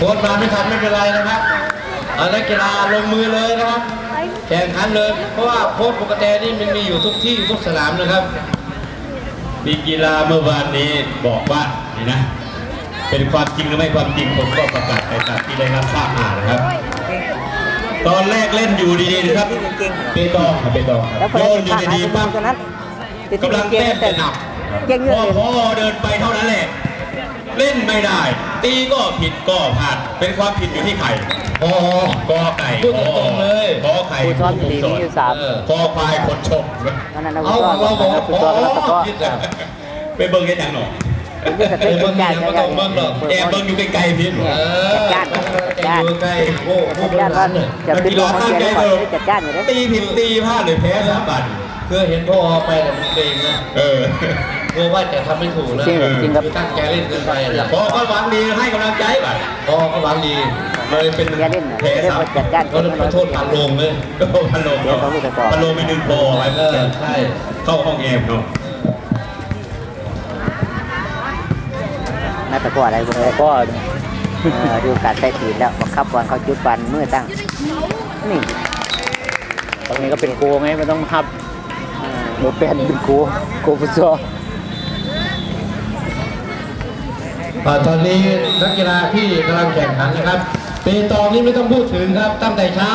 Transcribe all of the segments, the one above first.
โค้ชมาไม่ทันไม่เป็นไรนะครับเอานักกีฬาลงมือเลยนะครับแข่งขันเลย เพราะว่าโค้ชปกตินี่มันมีอยู่ทุกที่ทุกสนามนะครับ มีกีฬาเมื่อวานนี้บอกว่านี่นะ เป็นความจริงหรือไม่ความจริงผมก็ประกาศไปตามที่ได้รับทราบมานะครับ ตอนแรกเล่นอยู่ดีๆนะครับเปตองครับเปตองคแล้รัวบคนโยเล่นนอยู่ผ่านหาดีจนๆปั๊บนั้นกำลังเต้นจะหนักเก่งเยพอะอเลยพอเดินไปเท่านั้นแหละ เล่นไม่ได้ ตีก็ผิดก็พลาดเป็นความผิดอยู่ที่ไข่พอกอไก่พูดตรงๆเลยกอไข่ผู้ซ้อมอยู่ดีมีอยู่สามเออคอควายคนชมนั่นน่ะนะเอาผู้ซ้อมเราบอกว่าผู้ซ้อมแล้วก็พอผิดอะไปเบิ่งกันอย่างหนอเป็นเรื่องเออเต้เบิ่นงจ้าเนี่ยจ้าบ่ต้องเบิ่งหรอกแอบเบิ่งอยู่ไกลๆพี่เออจัดจ้านจะอยู่ใกล้โอ้ผู้บจ้าริก็หารเนี่ยจะเป็นตัวของเกียรติก่อนจัดจ้านอยู่เลยตีผิดตีพลาดหรือแพ้สามบัตรคือเห็นพ่อไปแต่มันเกรงนะเออ กลัวว่าจะทำไม่ถูกนะจริงจริงครับ ตั้งใจเล่นเกินไปนะพอก็หวังดีให้กำลังใจบัตรพ่อก็หวังดีเลยเป็นอย่าเล่นนะแพ้เรื่องสามจัดจ้านก็เลยไปโทษผ่านโรงเลยก็พันโลเนาะพันโลไปดึงโบไว้เออใช่เข้าห้องแอมเนาะน่าตะก้ออะไรพวกนี้ก็ดูการใส่ตีนแล้วบังคับวันเขาจุดวันเมื่อตั้งนี่ตรงนี้ก็เป็นโกไงมันต้องทับโมเป็นเป็นโกโกฟุตซอล อ่า ตอนนี้นักกีฬาที่กำลังแข่งขันนะครับเปตองนี่ไม่ต้องพูดถึงครับ ตั้งแต่เช้า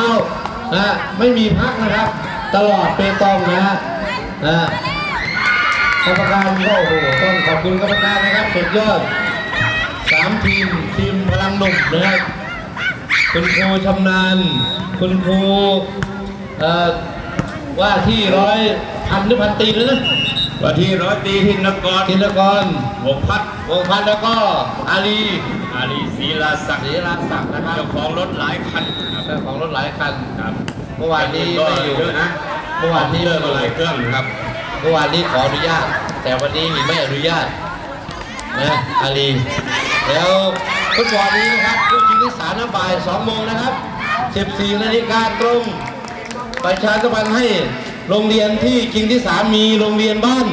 นะไม่มีพักนะครับ ตลอดเปตองนะฮะนะกรรมการก็โอ้โหต้องขอบคุณกรรมการนะครับสุดยอดสามทีมทีมพลังหนุ่มนะครับคุณครูชำนาญ คุณครูว่าที่ร้อยพันหรือพันตีแล้วนะ วันที่ร้อยตีทินกรธินกรวงพัฒน์วงพันธ์แล้วก็อาลีอาลีศรีลาศักดิ์ศรีราศักดิ์นะครับเจ้าของรถหลายคันครับเจ้าของรถหลายคันครับเมื่อวานนี้ก็ไม่อยู่เยอะนะเมื่อวานนี้เลิกมาหลายเครื่องครับเมื่อวานนี้ขออนุญาต แต่วันนี้มีไม่อนุญาตนะอาลีแล้วฟุตบอลนี้นะครับผู้ชิงที่สามนะบ่ายสองโมงนะครับ 14นาฬิกาตรงประชาสัมพันธ์ให้ โรงเรียนที่จริงที่สามมีโรงเรียนบ้าน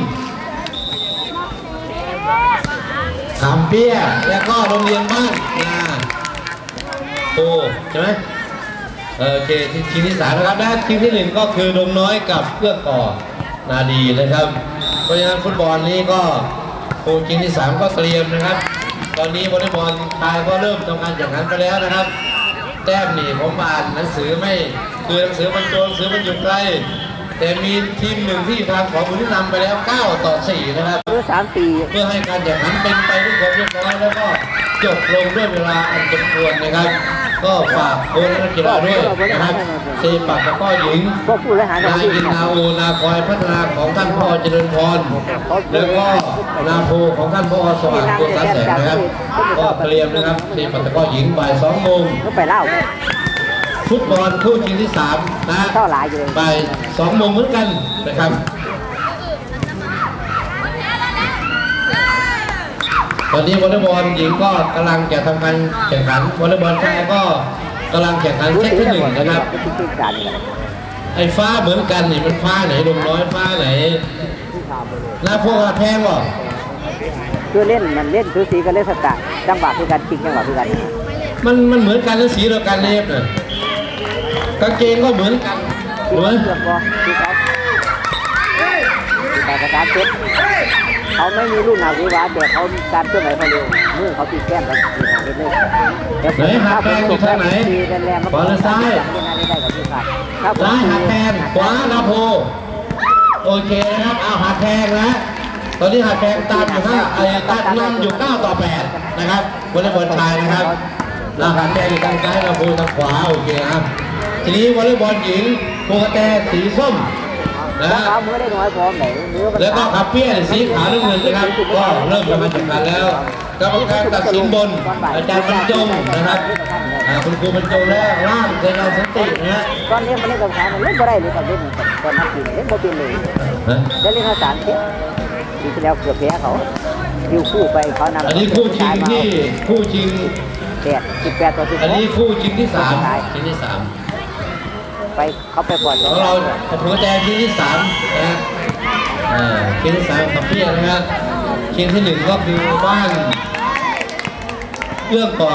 ขามเปี้ยแล้วก็โรงเรียนบ้านนาโอ้ใช่ไหมเออโอเคทีทีมที่สามนะครับและทีมที่หนึ่งก็คือดงน้อยกับเพื่อก่อนาดีนะครับ เพราะฉะนั้นฟุตบอลนี้ก็โคทีมที่สามก็เตรียมนะครับ ตอนนี้วอลเลย์บอลชายก็เริ่มทำการแข่งขันไปแล้วนะครับ แต้มนี่ผมอ่านหนังสือไม่คือหนังสือมันโจรหนังสือมันอยู่ไกล แต่มีทีมหนึ่งที่ทางของบุรีรัมย์ไปแล้ว 9 ต่อ 4 นะครับหรือสามปีเพื่อให้การแข่งขันเป็นไปด้วยความเรียบร้อยแล้วก็จบลงด้วยเวลาอันสมควรนะครับ ก็ฝากโค้ชนักกีฬาด้วยนะครับเซปักตะกร้อหญิงพวกผู้บริหารนายที่อินนาโอนาคอยพัฒนาของท่านพ่อเจริญพรแล้วก็นาโพของท่านพ่อสว่างตัวสาแสงนะครับ ก็เตรียมนะครับเซปักตะกร้อหญิงบ่ายสองโมงก็ไปเล่า ฟุตบอลคู่ชิงที่สามนะเท่าหลายอยู่เลย บ่ายสองโมงเหมือนกันนะครับ ตอนนี้วอลเลย์บอลหญิงก็กำลังจะทำการแข่งขันวอลเลย์บอลชายก็กำลังแข่งขันเซตที่หนึ่งนะครับ ที่ที่การนี่แหละไอ้ฟ้าเหมือนกันนี่มันฟ้าไหนลงน้อยฟ้าไหนหน้าพวกแพงวะคือเล่นมันเล่นคือสีกันเล่นสตาร์จังหวะคือการปิงจังหวะคือกัน มันมันเหมือนกันแล้วสีเดียวกันเนฟเนี่ย กางเกงก็เหมือนกันเหมือนเลือกก็คือเขาแต่สตาร์ทเซ็ตเขาไม่มีรุ่นนาวิวาแต่เขาการเคลื่อนไหวเขาเร็วมือเขาตีแก้มกันตีหางเล่นเลยไหนหักแพงอยู่ทางไหนขวาหรือซ้ายได้กับพี่ขาดซ้ายหักแทนขวานาโพโอเคนะครับเอาหักแทงนะตอนนี้หักแทงตามอยู่ห้าไอ้ตามนำอยู่9ต่อ8นะครับวอลเลย์บอลชายนะครับเราหักแทงอยู่ทางซ้ายนาโพทางขวาโอเคครับ ทีนี้วอลเลย์บอลหญิงโปรแตสีส้มนะแล้วฮะเขาไม่ได้น้อยพร้อมไหนเนื้อแล้วก็ขับเปี้ยนสีขาวน้ำเงินนะครับก็เริ่มจะมาแข่งขันแล้วกรรมการตัดสินบนอาจารย์บรรจงนะครับอ่าคุณครูบรรจงและล่างเคยเราสันตินะฮะตอนนี้มันเล่นกับเขาเล่นก็ได้เลยตอนเล่นตอนนักกีฬาเล่นโมเป็นเลยฮะได้เล่นภาษาอังกฤษปีที่แล้วเกือบแพ้เขาดิวคู่ไปเขานำอันนี้คู่ชิงที่คู่ชิงแปดสิบแปดต่อสิบอันนี้คู่ชิงที่สามชิงที่สาม ไปเขาไปก่อนของเราหัวใจชิงที่สามนะฮะอ่าชิงที่สามขับเปี้ยนนะฮะชิงที่หนึ่งก็คือบ้านเอื้องก่อ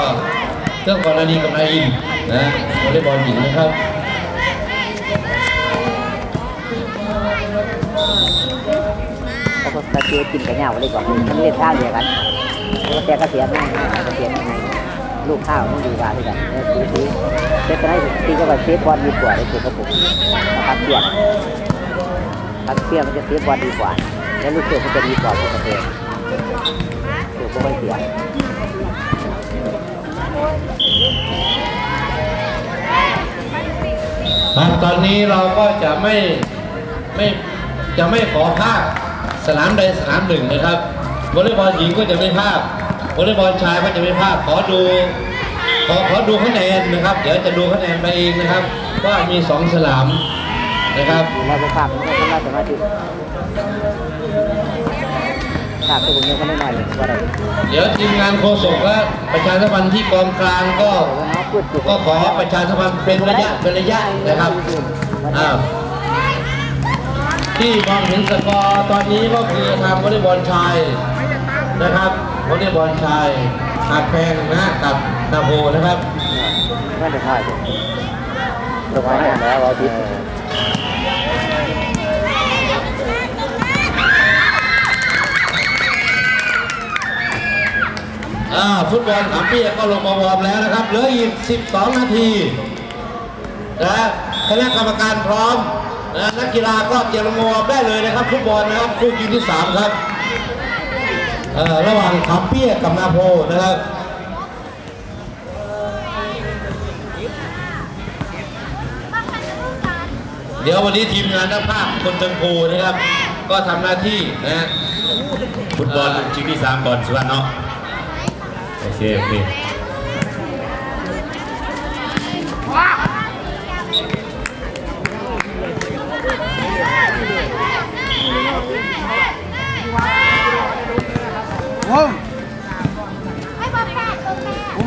เรื่องกรณีกับนายอินนะวอลเลย์บอลหญิงนะครับถ้าพวกตะเกียบกินกันเหงาเลยก่อนมันเล่นท่าเดียวกันเพราะว่าแต่ก็เสียง่ายง่ายก็เสียง่าย ลูกข้าวมันดีกว่าที่กันเนี่ยตีตีเซฟได้ตีก็แบบเซฟบอลดีกว่าเลยคือครับผมพักเสียบพักเสียบมันจะเซฟบอลดีกว่า แล้วลูกเสือมันจะดีกว่าปกติถูกก็ไม่เสียครับตอนนี้เราก็จะไม่ไม่จะไม่ขอภาคสนามใดสนามหนึ่งนะครับวอลเลย์บอลหญิงก็จะไม่ภาค วอลเลย์บอลชายก็จะไม่ภาคขอดูขอขอดูคะแนนนะครับ เดี๋ยวจะดูคะแนนไปเองนะครับว่ามีสองสนามนะครับดูแลภาพมันก็ต้องน่าจะมาถึงภาพตัวผมยังก็ไม่น้อยเลยว่าอะไรเดี๋ยวทีมงานโฆษกและประชาสัมพันธ์ที่กองกลางก็ก็ขอประชาสัมพันธ์เป็นระยะเป็นระยะนะครับอ้าวที่มองเห็นสกอร์ตอนนี้ก็คือทางวอลเลย์บอลชายนะครับ วอลเลย์บอลชายหาดแพงนะกับนาโพนะครับไม่ได้ถ่ายเลยลงมาแล้วเราทิศอ่าฟุตบอลขามเปียก็ลงมาวอร์มแล้วนะครับ เหลืออีก 12 นาทีนะคณะกรรมการพร้อมนะนักกีฬาก็เตรียมลงวอร์มได้เลยนะครับ ฟุตบอลนะครับคู่ยิงที่ 3 ครับ ระหว่างขามเปียกกับนาโพนะครับเดี๋ยววันนี้ทีมงานนักภาคคนจังโกนะครับ ก็ทำหน้าที่นะฟุตบอลชิงที่สามก่อนสุวรรณเนาะโอเคโอเคผม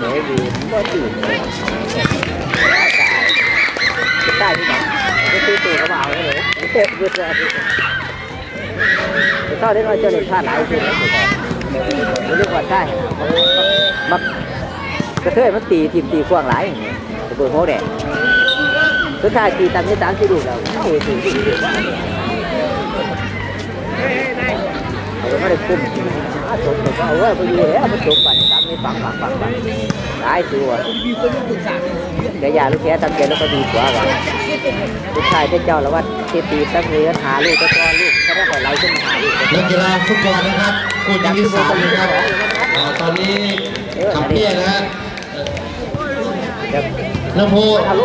คุยได้ที่นั่นเนี่ยดีก็ตื่นเลยได้ที่ไหนไม่ซื้อตัวเขาเอาเลยเต็มเวลาเข้าได้น้อยเจอเล่นพลาดหลายทีนะเรื่อง ฝังฝังฝังเงี้ยเปิดโม้แดงสุดท้ายตีตามที่ตามที่ดูแล้วโอ้ยตีตีตีไม่ได้คุ้มอาจบจบว่าเออไปอยู่แล้วมันจบปันสามนี่ฟังฟังฟังฟังได้ตัวเดี๋ยวยาลูกแกทำแกแล้วก็ดีกว่าว่ะลูกชายเจ้าแล้วว่าเทปีตั้งเรียนหาลูกก็ต้อนลูกเขาได้ขอไล่ขึ้นมาหาลูกนักกีฬาฟุตบอลนะครับคู่ชิงที่สามนะครับตอนนี้ขับเปี้ยนะฮะเดี๋ยวน้ำโพ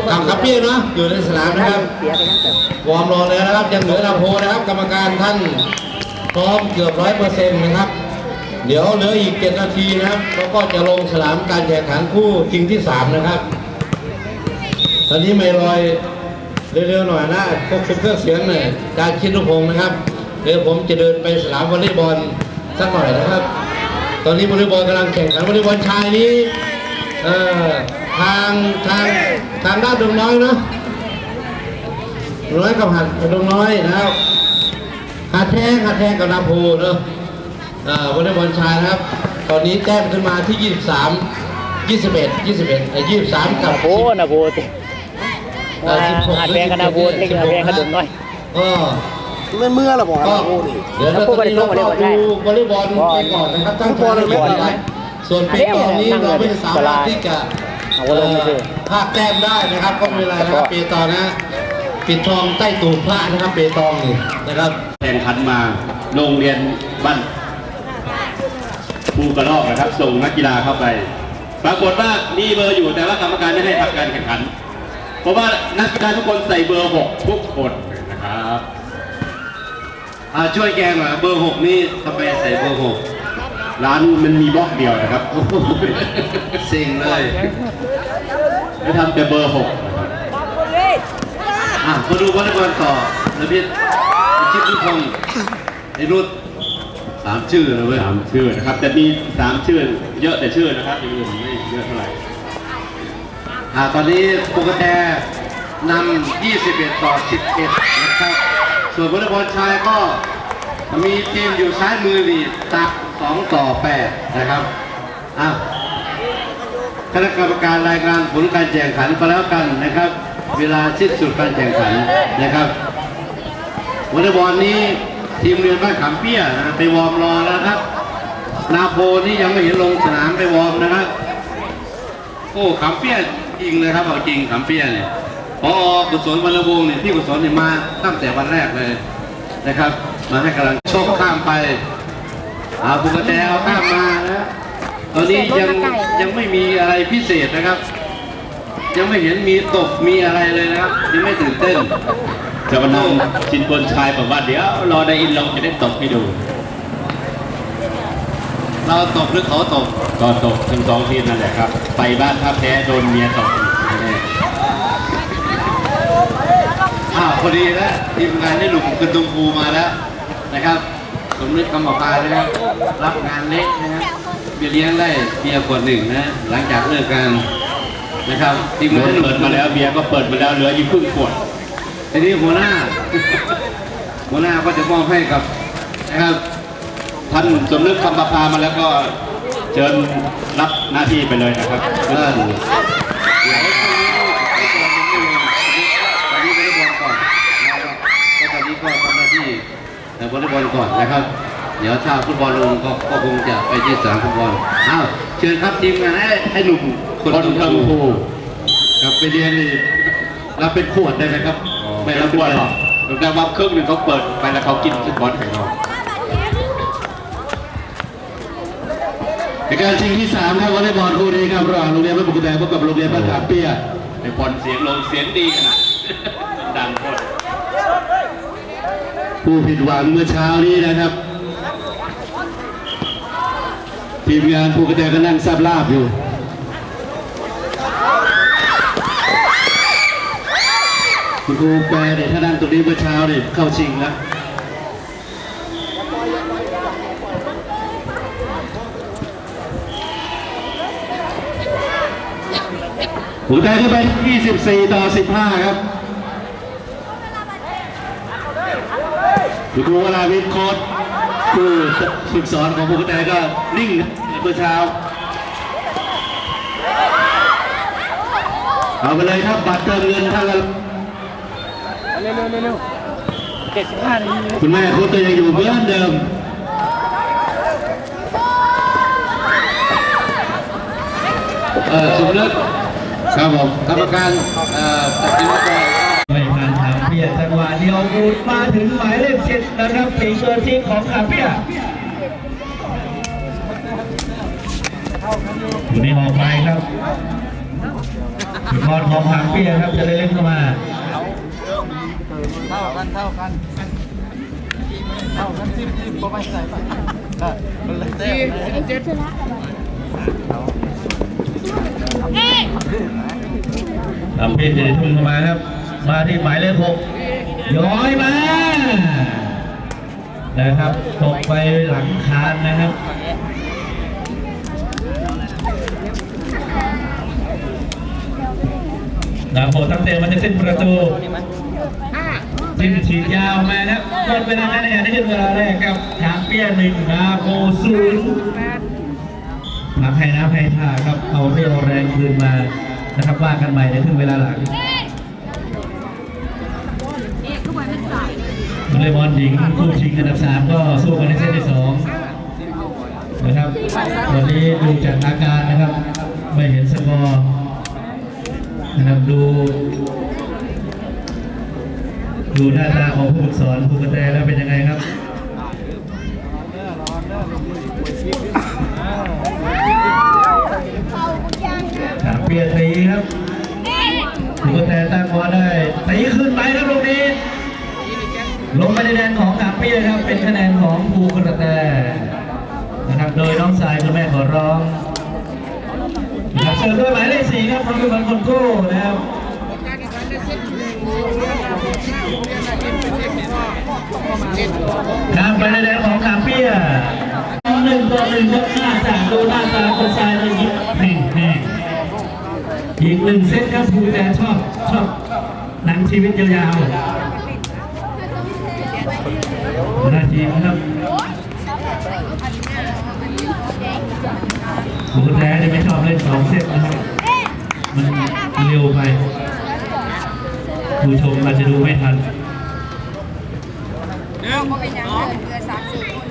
กับขับเปี้ยเนาะอยู่ในสนามนะครับวอร์มรอเลยนะครับยังเหลือลำโพนะครับ กรรมการท่านพร้อมเกือบร้อยเปอร์เซ็นต์นะครับ เดี๋ยวเหลืออีกเจ็ดนาทีนะครับแล้วก็จะลงสนามการแข่งขันคู่ชิงที่สามนะครับ ตอนนี้ไม่ลอยเร็วๆหน่อยนะพวกเครื่องเสียงหน่อยการคิดลูกพงศ์นะครับเดี๋ยวผมจะเดินไปสนามวอลเลย์บอลสักหน่อยนะครับ ตอนนี้วอลเลย์บอลกำลังแข่งขันวอลเลย์บอลชายนี้เอ่อทางทางทางด้านดงน้อยเนาะน้อยกับหัดดงน้อยนะครับหัดแทงหัดแทงกับนาโพเนอะ วอลเลย์บอลชายนะครับ ตอนนี้แต้มขึ้นมาที่ 23 21 21ไอ้23 กับนาโพนาโพติเอ่อ16หาดแพงกับนาโพเล็กนาแพงกับดงน้อย ก็ มันเมื่อละบอกก็นะโอ้นี่ เดี๋ยวเราตอนนี้เราก็ดูวอลเลย์บอลไปก่อนนะครับตั้งใจเล่นนะครับส่วนปีต่อนี้เราไม่สามารถที่จะเอ่อพลาดแต้มได้นะครับ ก็ไม่เป็นไรนะครับปีต่อนะ ปิดทองใต้ตูดพระนะครับเปตองนี่นะครับ แข่งขันมาโรงเรียนบ้าน ภูกระลอกนะครับ ส่งนักกีฬาเข้าไป ปรากฏว่ามีเบอร์อยู่แต่ว่ากรรมการไม่ให้ทำการแข่งขัน เพราะว่านักกีฬาทุกคนใส่เบอร์หกทุกคนนะครับอาช่วยแกหน่อยเบอร์หกนี่ทำไมใส่เบอร์หกร้านมันมีบล็อกเดียวนะครับสิ่งเลยไม่ทำแต่เบอร์หกอะมาดูวอลเลย์บอลต่อนะพี่ไอ้ชิดทุกคนไอรุด สามชื่อนะเว้ยสามชื่อนะครับแต่มีสามชื่อเยอะแต่ชื่อนะครับอย่างอื่นไม่เยอะเท่าไหร่อ่าตอนนี้ปูกระแตนำ21 ต่อ 11 นะครับ ส่วนวอลเลย์บอลชายก็มีทีมอยู่ซ้ายมือนี่ตัก 2 ต่อ 8 นะครับอะคณะกรรมการรายงานผลการแข่งขันก็แล้วกันนะครับ เวลาสิ้นสุดการแข่งขันนะครับวอลเลย์บอลนี้ ทีมเรือนบ้านขามเปี้ยนะไปวอร์มรอแล้วนะครับ นาโพนี่ยังไม่เห็นลงสนามไปวอร์มนะครับโอ้ขามเปี้ยจริงเลยครับเอาจริงขามเปี้ยเนี่ยพอกุศลวรรณวงศ์เนี่ยพี่กุศลเนี่ยมาตั้งแต่วันแรกเลยนะครับ มาให้กำลังโชคข้ามไปอาบุกระแตเอาข้ามมานะตอนนี้ยังยังไม่มีอะไรพิเศษนะครับ ยังไม่เห็นมีตกมีอะไรเลยนะครับยังไม่ตื่นเต้น จะมานั่งชินบนชายบอกว่าเดี๋ยวรอได้อินลงจะได้ตกให้ดู เราตกหรือเขาตกก็ตกทั้งสองทีมนั่นแหละครับ ไปบ้านท่าแพ้โดนเมียตกอีกแน่อ้าวพอดีแล้วทีมงานได้หลุมกระตุงภูมาแล้วนะครับสมนึกคำบอกพานะครับรับงานเล็กนะครับเบียร์เลี้ยงได้เบียร์ขวดหนึ่งนะ หลังจากเลิกกันนะครับทีมๆงานได้หลุเปิดมาแล้วเบียร์ก็เปิดมาแล้วเหลืออยู่ครึ่งขวด ทีนี้หัวหน้า หัวหน้าก็จะมอบให้กับนะครับท่านสมนึกคำประพามาแล้วก็เชิญรับหน้าที่ไปเลยนะครับเออเดี๋ยวตอนนี้วอลเลย์บอลก่อนนะครับก็ตอนนี้ก็ทำหน้าที่แต่วอลเลย์บอลก่อนนะครับ เดี๋ยวถ้าฟุตบอลลงก็ก็คงจะไปที่สนามฟุตบอลอ้าวเชิญครับทีมงานให้ให้หนุ่มคนคนชมทำพูผู้ครับไปเรียนนี่รับเป็นขวดได้ไหมครับ ไม่ไม่รัรับบกขววดดหรอกแต่ว่าครึ่งหนึ่งเขาเปิดไปแล้วเขากินฟุตบอลไข่นอกในการชิงที่สามครับวอลเลย์บอลคู่นี้ครับระหว่างโรงเรียนบ้านบุกแดงพบกับโรงเรียนบ้านขามเปี้ยในบอลเสียงลงเสียงดีขนาดดังโคตรผู้ผิดหวังเมื่อเช้านี้นะครับ ทีมงานผู้กระแตก็นั่งซับลาบอยู่ คุณครูแปรเนี่ยถ้านั่งตรงนี้เมื่อเช้าเนี่ยเข้าชิงแล้วผู้กระแตขึ้นไป 24 ต่อ 15 ครับคุณครูวราวิทย์โค้ดผู้ฝึกสอนของผู้กระแตก็นิ่งเมื่อเช้า เอาไปเลยครับบัตรเติมเงินท่านละ คุณแม่โค้ชเตยังอยู่เหมือนเดิมเออสมนึกครับผมกรรมการเอ่อตัดสินใจไปทางขาเปียจังหวะเดียวบูดมาถึงหมายเลขเจ็ดนะครับสีเกินที่ของขาเปียอยู่ในออกไปครับจุดบอลของขาเปียครับจะได้เล่นเข้ามา เท่ากันเท่ากันเท่ากันสิบสิบประม่ใส่ไปมันเอยเจ็มเจ็ดทำเป็นเดทุ่งมาครับ มาที่หมายเลขหกย้อยมา นะครับ ตกไปหลังคานนะครับนาโพตั้งเตะมันจะขึ้นประตู จิ้มฉีดยาวมาครับหมดเวลาคะแนนในครึ่งเวลาแรกครับช้างเปียหนึ่งดาโพศูนย์พักใหน้ำให้ท่าครับเอาเรี่ยวแรงคืนมานะครับว่ากันใหม่ในครึ่งเวลาหลังวอลเลย์บอลหญิงคู่ชิงอันดับสามก็สู้กันในเซตที่สองนะครับวันนี้ดูจากอาการนะครับ ไม่เห็นสกอร์นะครับดู ดูหน้าตาของผู้ฝึกสอนผู้กระแตแล้วเป็นยังไงครับถามเปลี่ยตีครับผู้กระแตตั้งบอลได้ตีขึ้นไปครับลูกนี้ลงไปในแดนของขามเปียครับ เป็นคะแนนของภูกระแตนะครับโดยน้องสายคุณแม่ขอร้องเสิร์ฟด้วยหมายเลขสี่ครับทำเป็นคนกู้นะครับ นำไปในแดนของขาเปี้ยหนึ่งต่อหนึ่งครับหน้าจากดูหน้าตาคนชายเลยยิ้มนี่นี่อีกหนึ่งเซตครับภูแต่ชอบชอบหนังชีวิตยาวๆนาทีนะครับผมแท้จะไม่ชอบเล่นสองเซตนะครับมันเร็วไป ผู้ชมอาจจะดูไม่ทันก็เป็นอย่างนั้นเรือสามสี่คน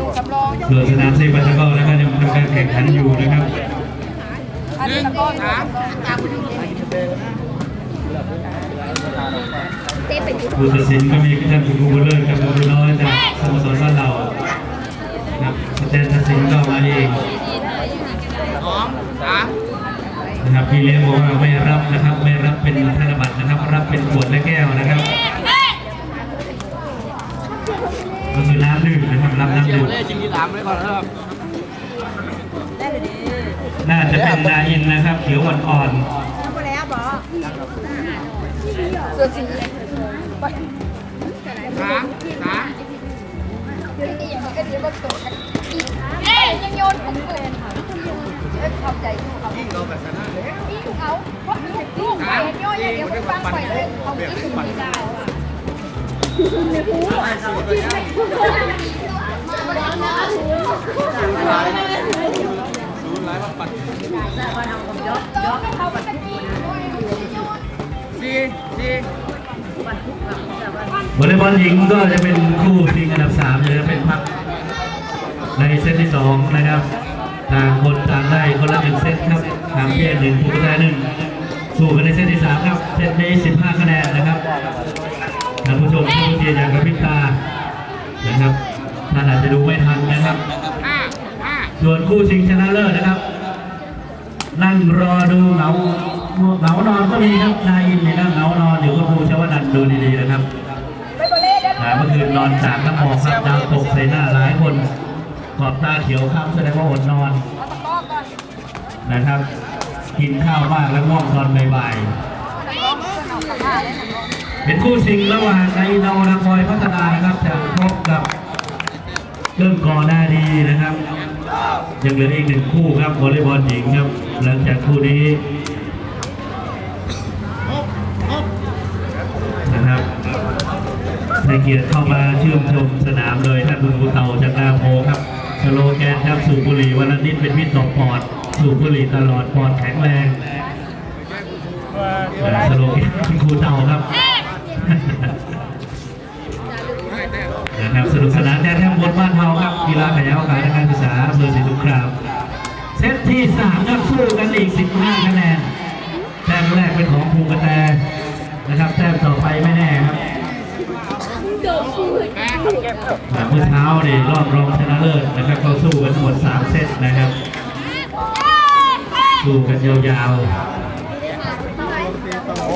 ลูกจำลองส่วนสนามเซปัตะกอนะครับยังทำการแข่งขันอยู่นะครับอันนี้ตะก้อนถาม ผู้ตัดสินก็มีท่านผู้บุญเลิศกับผู้บุญน้อยจากสโมสรบ้านเรานะครับสแตนตัดสินก็มาเองนะครับพี่เลี้ยงบอกว่าไม่รับนะครับ ไม่รับเป็นธนบัตรนะครับ รับเป็นขวดและแก้วนะครับก็คือน้ำดื่มนะครับรับน้ำดื่มน่าจะเป็นนาอินนะครับเขียวอ่อน ส่วนสีเอ๊ยยังโยนผมเลยค่ะเอ๊ะขอบใจลูกเขาพี่เราแบบนั้นพี่ลูกเขาเพราะลูกลูกไปโยนอย่างเดียวไม่ฟังไปเลยเขาคิดถึงไม่ได้ว่ะในหูอะคิดไม่ถูกเขาไปกันดีโอ้ยโยนๆ วอลเลย์บอลหญิงก็จะเป็นคู่ชิงอันดับสามเลยนะเป็นพักในเซตที่สองนะครับต่างคนต่างได้คนละหนึ่งเซตครับทางเพศหนึ่งผู้กระแตหนึ่งสู้กันในเซตที่สามครับเซตนี้สิบห้าคะแนนนะครับท่านผู้ชมที่เชียร์อย่างกระพริบตานะครับท่านอาจจะดูไม่ทันนะครับ ส่วนคู่ชิงชนะเลิศนะครับ นั่งรอดูเหงา เหงานอนก็มีครับนายอินเนี่ยนั่งเหงานอนอยู่กับครูชวนันท์ดูดีๆนะครับไม่บอลเล่ได้อ่าเมื่อคืนนอนจากน้ำหมอกครับดาวตกใส่หน้าหลายคน ขอบตาเขียวค้ำแสดงว่าอดนอนนะครับ กินข้าวมากแล้วง่วงนอนบ่ายเพื่อนเอาตะก้าได้ตะก้อๆเป็นคู่ชิงระหว่างนายนอนาคอยพัฒนานะครับจะพบกับเรื่องก่อหน้าดีนะครับ ยังเหลืออีกหนึ่งคู่ครับวอลเลย์บอลหญิงครับ หลังจากคู่นี้นะครับ ในเกียรติเข้ามาชื่นชมสนามโดยท่านบุญกุเตาจากนาโพครับสโลแกนครับสูบบุหรี่วันละนิดเป็นมิตรต่อปอด สูบบุหรี่ตลอดปอดแข็งแรงสโลแกนครูเต่าครับนะครับสนุกสนานแน่แทบบนบ้านเฮาครับกีฬาขยาวการการศึกษาอำเภอศรีสงครามเซตที่สามครับสู้กันอีก 15 คะแนนแต้มแรกเป็นของภูกระแตนะครับแต้มต่อไปไม่แน่ครับอ่า เมื่อเช้านี่รอบรองชนะเลิศนะครับเขาสู้กันทั้งหมด 3 เซตนะครับ สู้กันยาวๆ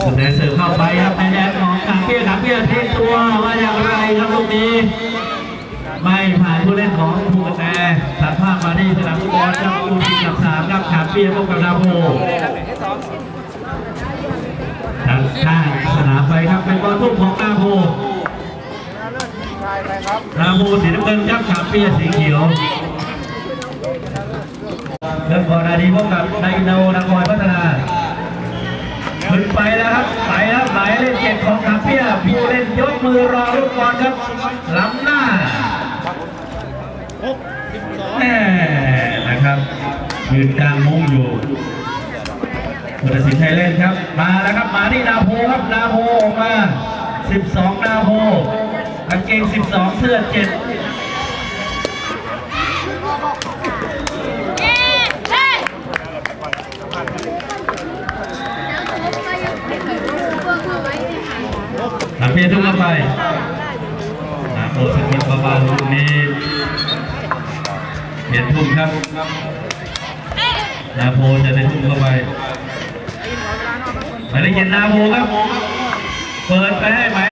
คะแนนเสิร์ฟเข้าไปครับในแดนของกางเปียกางเปียเทตัวว่าอย่างไรครับลูกนี้ ไม่ผ่านผู้เล่นของภูกระแตตัดภาพมาที่สนามฟุตบอลครับคูทีกับสามครับขาเปียพบกับดาวโพทางข้าสนามไปครับเป็นบอลทุ่มของดาวโพ ดาวโพสีน้ำเงินครับขามเปียสีเขียวเริ่มก่อนนาดีพบกับไดโนนครพัฒนาขึ้นไปแล้วครับไปแล้วหมายเลขเจ็ดของคาเปียผู้เล่นยกมือรอรุ่นบอลครับล้ำหน้าแหม่นะครับยืนกลางมุ้งอยู่พุทธศิลป์ชัยเล่นครับ มาแล้วครับมาที่นาโพครับนาโพออกมา 12 นาโพางเกง 12 เสื้อ 7 ทำเพียรทุกเข้าไปนาโพสกุลประมาณลูกนี้เปลี่ยนทุ่มครับนาโพจะได้ทุ่มเข้าไปหมายเลขเจ็ดนาโพครับ เปิดไปให้หมาย